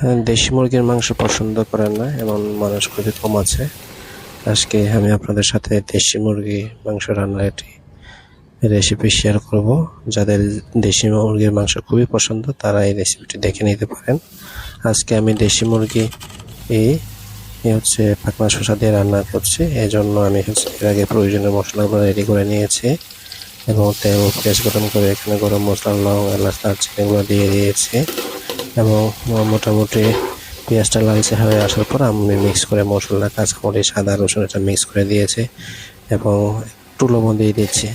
হ্যাঁ, দেশি মুরগির মাংস পছন্দ করেন না এমন মানুষ খুবই কম আছে। আজকে আমি আপনাদের সাথে দেশি মুরগি মাংস রান্নার একটি রেসিপি শেয়ার করব। যাদের দেশি মুরগির মাংস খুবই পছন্দ তারা এই রেসিপিটি দেখে নিতে পারেন। আজকে আমি দেশি মুরগি এই হচ্ছে পাকনা শসা দিয়ে রান্না করছি। এই জন্য আমি হচ্ছে এর আগে প্রয়োজনীয় মশলাগুলো রেডি করে নিয়েছি এবং তেল পেঁয়াজ গরম করে এখানে গরম মশলা লং এলাচ দারচিনিগুলো দিয়ে দিয়েছি। এবং মোটামুটি পেঁয়াজটা লালচে হয়ে আসার পর আমি মিক্স করে মশলা কাঁচামরিচ সাদা রসুন এটা মিক্স করে দিয়েছি এবং একটু লবণ দিয়ে দিচ্ছি।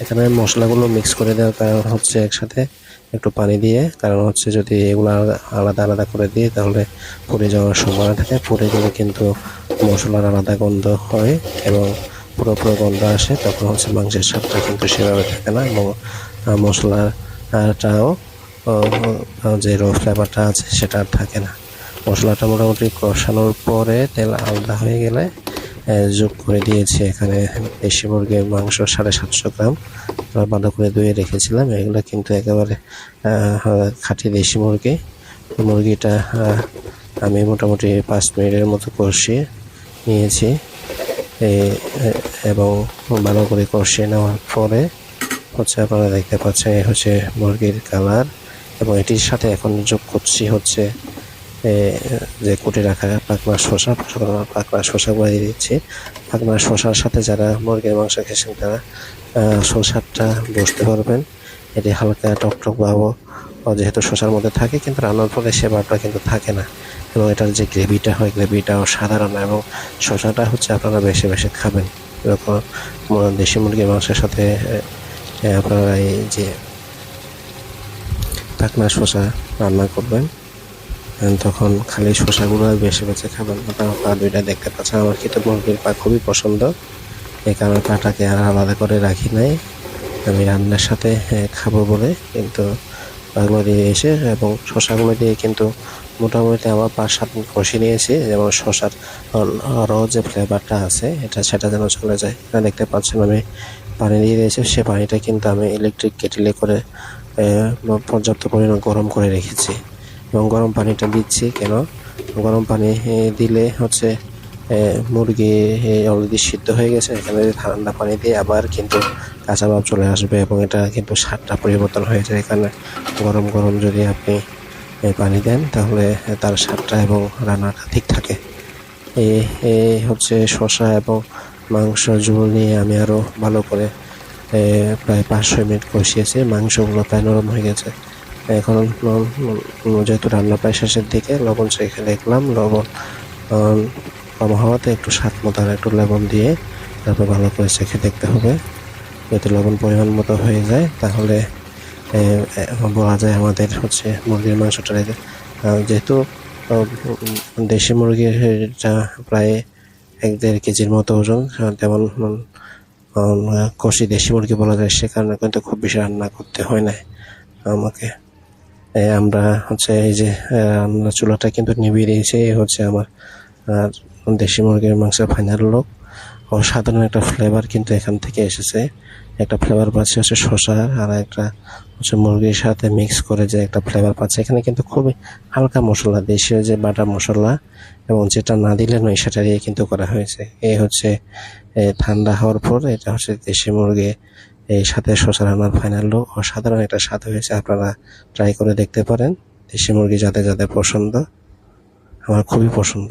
এখানে মশলাগুলো মিক্স করে দেওয়ার কারণ হচ্ছে একসাথে একটু পানি দিয়ে, কারণ হচ্ছে যদি এগুলো আলাদা- আলাদা করে দিই তাহলে পুড়ে যাওয়ার সম্ভাবনা থাকে। পুড়ে গেলে কিন্তু মশলার আলাদা গন্ধ হয় এবং পুরো পুরো গন্ধ আসে, তখন হচ্ছে মাংসের স্বাদটা কিন্তু সেভাবে থাকে না এবং মশলাটাও যে রো ফ্লেভারটা আছে সেটা আর থাকে না। মশলাটা মোটামুটি কষানোর পরে তেল আলাদা হয়ে গেলে যোগ করে দিয়েছি এখানে দেশি মুরগির মাংস সাড়ে সাতশো গ্রাম। ভালো করে ধুয়ে রেখেছিলাম, এগুলো কিন্তু একেবারে খাঁটি দেশি মুরগি। মুরগিটা আমি মোটামুটি পাঁচ মিনিটের মতো কষিয়ে নিয়েছি। এবং ভালো করে কষিয়ে নেওয়ার পরে হচ্ছে আপনারা দেখতে পাচ্ছেন হচ্ছে মুরগির কালার এবং এটির সাথে এখন যোগ করছি হচ্ছে যে কুটে রাখা পাকনা শসা পাকনা শসা দিয়ে দিচ্ছি। পাকনা শসার সাথে যারা মুরগির মাংস খেয়েছেন তারা আহ, শসাটা বুঝতে পারবেন। এটি হালকা টকটক ভাবও যেহেতু শসার মধ্যে থাকে কিন্তু রান্নার পরে সে ভাবটা কিন্তু থাকে না। এবং এটার যে গ্রেভিটা হয় গ্রেভিটাও সাধারণ এবং শসাটা হচ্ছে আপনারা বেশি বেশি খাবেন। এরকম দেশি মুরগির মাংসের সাথে আপনারা এই যে পাকনা শসা রান্না করবেন। তখন খালি শসাগুলো বেশি বেশি খাবেন। আপনারা পা দুইটা দেখতে পাচ্ছেন। আমার খেতে মুরগির পা খুবই পছন্দ। এই কারণে পাটাকে আর আলাদা করে রাখি নাই। আমি রান্নার সাথে খাব বলে। কিন্তু পাগুলো দিয়ে এসে এবং শসাগুলো দিয়ে কিন্তু মোটামুটি আমার পাঁচ সাত কষে নিয়েছি। যেমন শসার র যে ফ্লেভারটা আছে, এটা সেটা যেন চলে যায়। দেখতে পাচ্ছেন আমি পানি দিয়ে দিয়েছি। সে পানিটা কিন্তু আমি ইলেকট্রিক কেটেলে করে পর্যাপ্ত পরিমাণ গরম করে রেখেছি। এবং গরম পানিটা দিচ্ছি কেন? গরম পানি দিলে হচ্ছে মুরগি অলরেডি সিদ্ধ হয়ে গেছে। এখানে ঠান্ডা পানি দিয়ে আবার কিন্তু কাঁচা ভাব চলে আসবে এবং এটা কিন্তু স্বাদটা পরিবর্তন হয়ে যায়। এখানে গরম গরম যদি আপনি পানি দেন, তাহলে তার স্বাদটা এবং রান্নাটা ঠিক থাকে। এই হচ্ছে শসা এবং মাংস, ঝোল নিয়ে আমি আরও ভালো করে প্রায় পাঁচ ছয় মিনিট কষিয়েছি, মাংসগুলো প্রায় নরম হয়ে গেছে। এখন যেহেতু রান্না প্রায় শেষের দিকে, লবণ চেখে দেখলাম, লবণ কম হওয়াতে একটু স্বাদ মতো আর একটু লবণ দিয়ে তারপর ভালো করে চেখে দেখতে হবে। যদি লবণ পরিমাণ মতো হয়ে যায়, তাহলে বলা যায় আমাদের হচ্ছে মুরগির মাংসটা যেহেতু দেশি মুরগিটা প্রায় এক দেড় কেজির মতো ওজন, তেমন উম, কষি দেশি মুরগি বলা যায় সে কারণে কিন্তু খুব বেশি রান্না করতে হয় না আমাকে। আমরা হচ্ছে এই যে রান্না চুলাটা কিন্তু নিভিয়ে দিয়েছি হচ্ছে আমার আর দেশি মুরগির মাংসের ফাইনাল লোক অসাধারণ একটা ফ্লেভার কিন্তু এখান থেকে এসেছে। একটা ফ্লেভার পাচ্ছে হচ্ছে শসা আর একটা হচ্ছে মুরগির সাথে মিক্স করে যে একটা ফ্লেভার পাচ্ছে। এখানে কিন্তু খুবই হালকা মশলা, দেশীয় যে বাটা মশলা এবং যেটা না দিলে নয়, সেটা দিয়ে কিন্তু করা হয়েছে। এই হচ্ছে ঠান্ডা হওয়ার পর এটা হচ্ছে দেশি মুরগি। এই সাথে শসা রান্নার ফাইনাল লুক অসাধারণ একটা স্বাদ হয়েছে, আপনারা ট্রাই করে দেখতে পারেন। দেশি মুরগি যাদের যাদের পছন্দ, আমার খুবই পছন্দ।